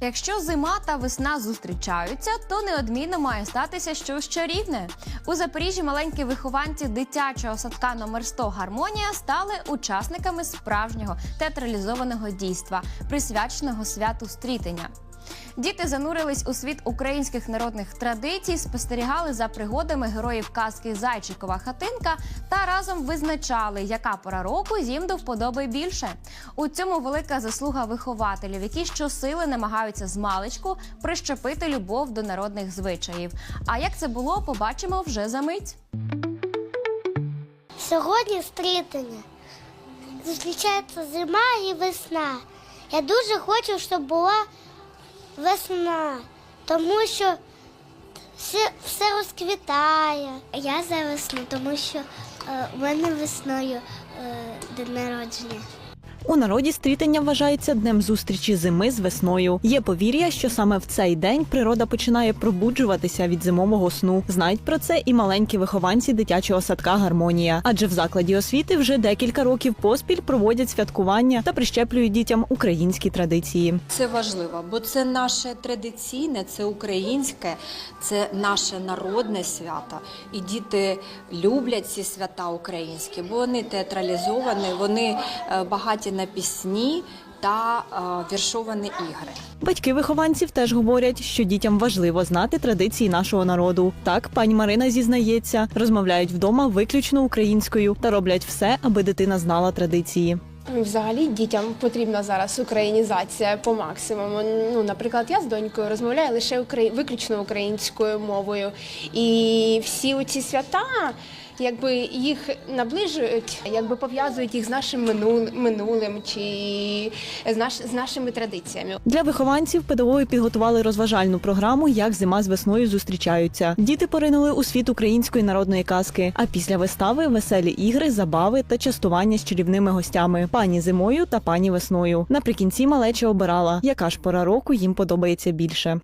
Якщо зима та весна зустрічаються, то неодмінно має статися щось чарівне. У Запоріжжі маленькі вихованці дитячого садка номер 100 Гармонія стали учасниками справжнього театралізованого дійства, присвяченого святу стрітення. Діти занурились у світ українських народних традицій, спостерігали за пригодами героїв казки Зайчикова хатинка та разом визначали, яка пора року їм до вподоби більше. У цьому велика заслуга вихователів, які щосили намагаються з маличку прищепити любов до народних звичаїв. А як це було, побачимо вже за мить. Сьогодні стрітання. Зустрічається зима і весна. Я дуже хочу, щоб була весна, тому що все, все розквітає. Я за весну, тому що е, в мене весною е, день народження. У народі стрітення вважається днем зустрічі зими з весною. Є повір'я, що саме в цей день природа починає пробуджуватися від зимового сну. Знають про це і маленькі вихованці дитячого садка Гармонія. Адже в закладі освіти вже декілька років поспіль проводять святкування та прищеплюють дітям українські традиції. Це важливо, бо це наше традиційне, це українське, це наше народне свято. І діти люблять ці свята українські, бо вони театралізовані, вони е, багаті на пісні та е, віршовані ігри. Батьки вихованців теж говорять, що дітям важливо знати традиції нашого народу. Так, пані Марина зізнається, розмовляють вдома виключно українською та роблять все, аби дитина знала традиції. Взагалі дітям потрібна зараз українізація по максимуму. Ну, наприклад, я з донькою розмовляю лише украї... виключно українською мовою. І всі оці свята, якби їх наближують, якби пов'язують їх з нашим минул... минулим чи з, наш... з нашими традиціями. Для вихованців педагоги підготували розважальну програму, як зима з весною зустрічаються. Діти поринули у світ української народної казки. А після вистави веселі ігри, забави та частування з чарівними гостями пані зимою та пані весною. Наприкінці малеча обирала, яка ж пора року їм подобається більше.